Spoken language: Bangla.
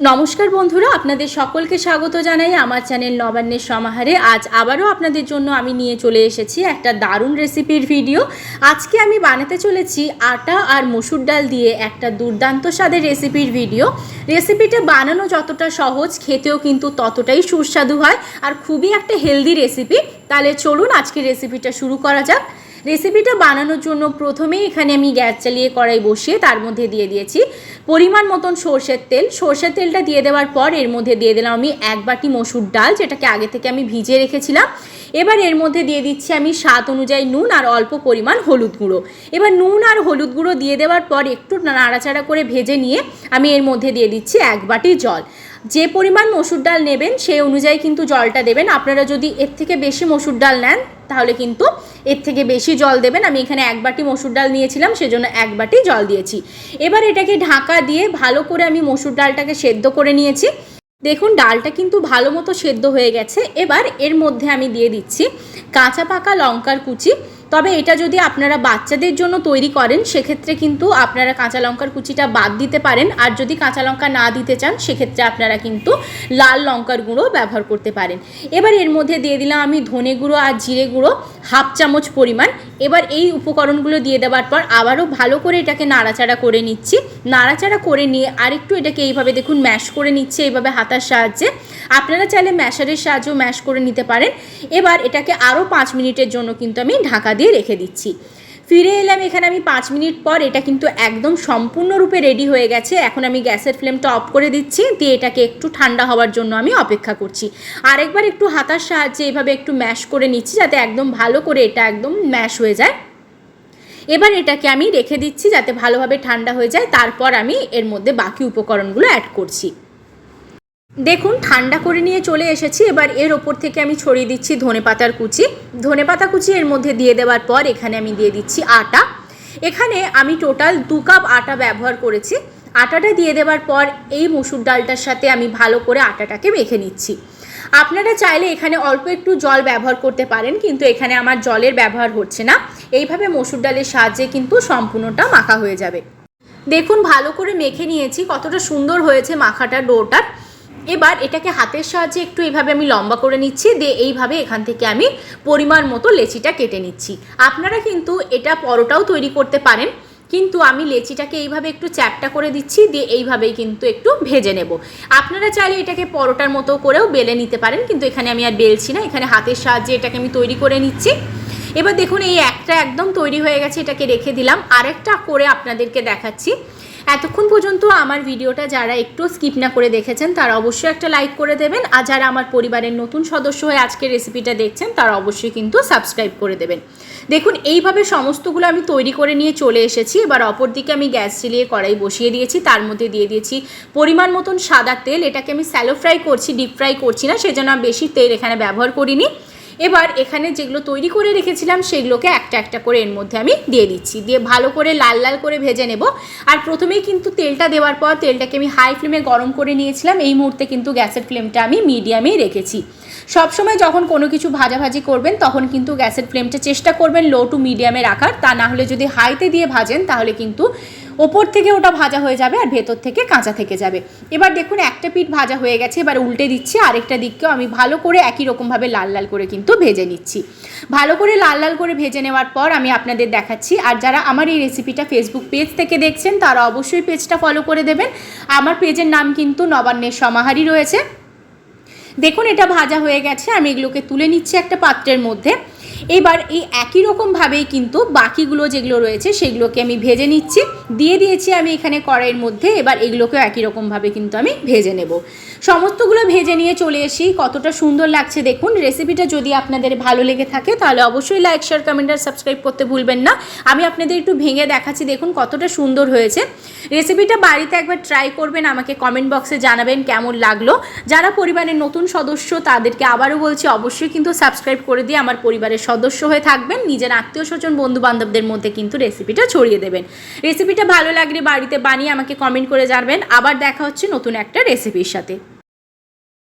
নমস্কার বন্ধুরা, আপনাদের সকলকে স্বাগত জানাই আমার চ্যানেল নবান্নের সমাহারে। আজ আবারও আপনাদের জন্য আমি নিয়ে চলে এসেছি একটা দারুণ রেসিপির ভিডিও। আজকে আমি বানাতে চলেছি আটা আর মসুর ডাল দিয়ে একটা দুর্দান্ত স্বাদের রেসিপির ভিডিও। রেসিপিটা বানানো যতটা সহজ, খেতেও কিন্তু ততটাই সুস্বাদু হয় আর খুবই একটা হেলদি রেসিপি। তাহলে চলুন আজকে রেসিপিটা শুরু করা যাক। রেসিপিটা বানানোর জন্য প্রথমেই এখানে আমি গ্যাস চালিয়ে কড়াই বসিয়ে তার মধ্যে দিয়ে দিয়েছি পরিমাণ মতন সর্ষের তেল। সর্ষের তেলটা দিয়ে দেওয়ার পর এর মধ্যে দিয়ে দিলাম আমি এক বাটি মসুর ডাল, যেটাকে আগে থেকে আমি ভিজিয়ে রেখেছিলাম। এবার এর মধ্যে দিয়ে দিচ্ছি আমি স্বাদ অনুযায়ী নুন আর অল্প পরিমাণ হলুদ গুঁড়ো। এবার নুন আর হলুদ গুঁড়ো দিয়ে দেওয়ার পর একটু নাড়াচাড়া করে ভেজে নিয়ে আমি এর মধ্যে দিয়ে দিচ্ছি এক বাটি জল। যে পরিমাণ মসুর ডাল নেবেন সেই অনুযায়ী কিন্তু জলটা দেবেন। আপনারা যদি এর থেকে বেশি মসুর ডাল নেন, তাহলে কিন্তু এর থেকে বেশি জল দেবেন। আমি এখানে এক বাটি মসুর ডাল নিয়েছিলাম, সেজন্য এক বাটি জল দিয়েছি। এবার এটাকে ঢাকা দিয়ে ভালো করে আমি মসুর ডালটাকে সেদ্ধ করে নিয়েছি। দেখুন, ডালটা কিন্তু ভালো মতো সেদ্ধ হয়ে গেছে। এবার এর মধ্যে আমি দিয়ে দিচ্ছি কাঁচা পাকা লঙ্কার কুচি। তবে এটা যদি আপনারা বাচ্চাদের জন্য তৈরি করেন, সেক্ষেত্রে কিন্তু আপনারা কাঁচা লঙ্কার কুচিটা বাদ দিতে পারেন। আর যদি কাঁচা লঙ্কা না দিতে চান, সেক্ষেত্রে আপনারা কিন্তু লাল লঙ্কার গুঁড়ো ব্যবহার করতে পারেন। এবার এর মধ্যে দিয়ে দিলাম আমি ধনে গুঁড়ো আর জিরে গুঁড়ো। হাফ চামচ পরিমাণ। এবার এই উপকরণগুলো দিয়ে দেওয়ার পর আবারও ভালো করে এটাকে নাড়াচাড়া করে নিচ্ছি। নাড়াচাড়া করে নিয়ে আরেকটু এটাকে এইভাবে দেখুন ম্যাশ করে নিচ্ছে এইভাবে হাতার সাহায্যে। আপনারা চাইলে ম্যাশারের সাহায্যেও ম্যাশ করে নিতে পারেন। এবার এটাকে আরও পাঁচ মিনিটের জন্য কিন্তু আমি ঢাকা দিয়ে রেখে দিচ্ছি। ফিরে এলাম এখানে আমি পাঁচ মিনিট পর। এটা কিন্তু একদম সম্পূর্ণরূপে রেডি হয়ে গেছে। এখন আমি গ্যাসের ফ্লেমটা অফ করে দিচ্ছি। দিয়ে এটাকে একটু ঠান্ডা হওয়ার জন্য আমি অপেক্ষা করছি। আরেকবার একটু হাতার সাহায্যে এভাবে একটু ম্যাশ করে নিচ্ছি যাতে একদম ভালো করে এটা একদম ম্যাশ হয়ে যায়। এবার এটাকে আমি রেখে দিচ্ছি যাতে ভালোভাবে ঠান্ডা হয়ে যায়। তারপর আমি এর মধ্যে বাকি উপকরণগুলো অ্যাড করছি। দেখুন, ঠান্ডা করে নিয়ে চলে এসেছি। এবার এর ওপর থেকে আমি ছড়িয়ে দিচ্ছি ধনে পাতার কুচি। ধনে পাতা কুচি এর মধ্যে দিয়ে দেওয়ার পর এখানে আমি দিয়ে দিচ্ছি আটা। এখানে আমি টোটাল দু কাপ আটা ব্যবহার করেছি। আটাটা দিয়ে দেওয়ার পর এই মুসুর ডালটার সাথে আমি ভালো করে আটাটাকে মেখে নিচ্ছি। আপনারা চাইলে এখানে অল্প একটু জল ব্যবহার করতে পারেন, কিন্তু এখানে আমার জলের ব্যবহার হচ্ছে না। এইভাবে মসুর ডালের সাহায্যে কিন্তু সম্পূর্ণটা মাখা হয়ে যাবে। দেখুন, ভালো করে মেখে নিয়েছি। কতটা সুন্দর হয়েছে মাখাটা ডোটার। এবার এটাকে হাতের সাহায্যে একটু এইভাবে আমি লম্বা করে নিচ্ছি, দিয়ে এইভাবে এখান থেকে আমি পরিমাণ মতো লেচিটা কেটে নিচ্ছি। আপনারা কিন্তু এটা পরোটাও তৈরি করতে পারেন, কিন্তু আমি লেচিটাকে এইভাবে একটু চ্যাপটা করে দিচ্ছি, দিয়ে এইভাবেই কিন্তু একটু ভেজে নেব। আপনারা চাইলে এটাকে পরোটার মতো করেও বেলে নিতে পারেন, কিন্তু এখানে আমি আর বেলছি না, এখানে হাতের সাহায্যে এটাকে আমি তৈরি করে নিচ্ছি। এবার দেখুন, এই একটা একদম তৈরি হয়ে গেছে, এটাকে রেখে দিলাম। আরেকটা করে আপনাদেরকে দেখাচ্ছি। এতক্ষণ পর্যন্ত আমার ভিডিওটা যারা একটু স্কিপ না করে দেখেছেন, তারা অবশ্যই একটা লাইক করে দেবেন। আর যারা আমার পরিবারের নতুন সদস্য হয়ে আজকের রেসিপিটা দেখছেন, তারা অবশ্যই কিন্তু সাবস্ক্রাইব করে দেবেন। দেখুন, এইভাবে সমস্তগুলো আমি তৈরি করে নিয়ে চলে এসেছি। এবার অপর দিকে আমি গ্যাস চিলিয়ে কড়াই বসিয়ে দিয়েছি। তার মধ্যে দিয়ে দিয়েছি পরিমাণ মতন সাদা তেল। এটাকে আমি স্যালো ফ্রাই করছি ডিপ ফ্রাই করছি না, সেজন্য বেশি তেল এখানে ব্যবহার করিনি। এবার এখানে যেগুলো তৈরি করে রেখেছিলাম, সেগুলোকে একটা একটা করে এর মধ্যে আমি দিয়ে দিচ্ছি। দিয়ে ভালো করে লাল লাল করে ভেজে নেব। আর প্রথমেই কিন্তু তেলটা দেওয়ার পর তেলটাকে আমি হাই ফ্লেমে গরম করে নিয়েছিলাম। এই মুহূর্তে কিন্তু গ্যাসের ফ্লেমটা আমি মিডিয়ামেই রেখেছি। সবসময় যখন কোনো কিছু ভাজাভাজি করবেন, তখন কিন্তু গ্যাসের ফ্লেমটা চেষ্টা করবেন লো টু মিডিয়ামে রাখার। তা না হলে যদি হাইতে দিয়ে ভাজেন, তাহলে কিন্তু ওপর থেকে ওটা ভাজা হয়ে যাবে আর ভেতর থেকে কাঁচা থেকে যাবে। এবার দেখুন, একটা পিঠ ভাজা হয়ে গেছে, এবার উল্টে দিচ্ছি, আরেকটা দিককেও আমি ভালো করে একই রকমভাবে লাল লাল করে কিন্তু ভেজে নিচ্ছি। ভালো করে লাল লাল করে ভেজে নেওয়ার পর আমি আপনাদের দেখাচ্ছি, আর যারা আমার এই রেসিপিটা ফেসবুক পেজ থেকে দেখছেন, তারা অবশ্যই পেজটা ফলো করে দেবেন। আমার পেজের নাম কিন্তু নবান্নের সমাহারই রয়েছে। দেখুন, এটা ভাজা হয়ে গেছে, আমি এগুলোকে তুলে নিচ্ছি একটা পাত্রের মধ্যে। এবার এই একই রকমভাবেই কিন্তু বাকিগুলো যেগুলো রয়েছে সেগুলোকে আমি ভেজে নিচ্ছি। দিয়ে দিয়েছি আমি এখানে কড়াইয়ের মধ্যে, এবার এগুলোকেও একই রকমভাবে কিন্তু আমি ভেজে নেব। সমস্তগুলো ভেজে নিয়ে চলে এসি। কতটা সুন্দর লাগছে দেখুন। রেসিপিটা যদি আপনাদের ভালো লেগে থাকে, তাহলে অবশ্যই লাইক শেয়ার কমেন্ট আর সাবস্ক্রাইব করতে ভুলবেন না। আমি আপনাদের একটু ভেঙে দেখাচ্ছি, দেখুন কতটা সুন্দর হয়েছে। রেসিপিটা বাড়িতে একবার ট্রাই করবেন, আমাকে কমেন্ট বক্সে জানাবেন কেমন লাগল। যারা পরিবারের নতুন সদস্য, তাদেরকে আবারও বলছি, অবশ্যই কিন্তু সাবস্ক্রাইব করে দিয়ে আমার পরিবারের সদস্য হয়ে থাকবেন। নিজের আত্মীয় স্বজন বন্ধু বান্ধবদের মধ্যে কিন্তু রেসিপিটা ছড়িয়ে দেবেন। রেসিপিটা ভালো লাগলে বাড়িতে বানিয়ে আমাকে কমেন্ট করে জানবেন। আবার দেখা হচ্ছে নতুন একটা রেসিপির সাথে।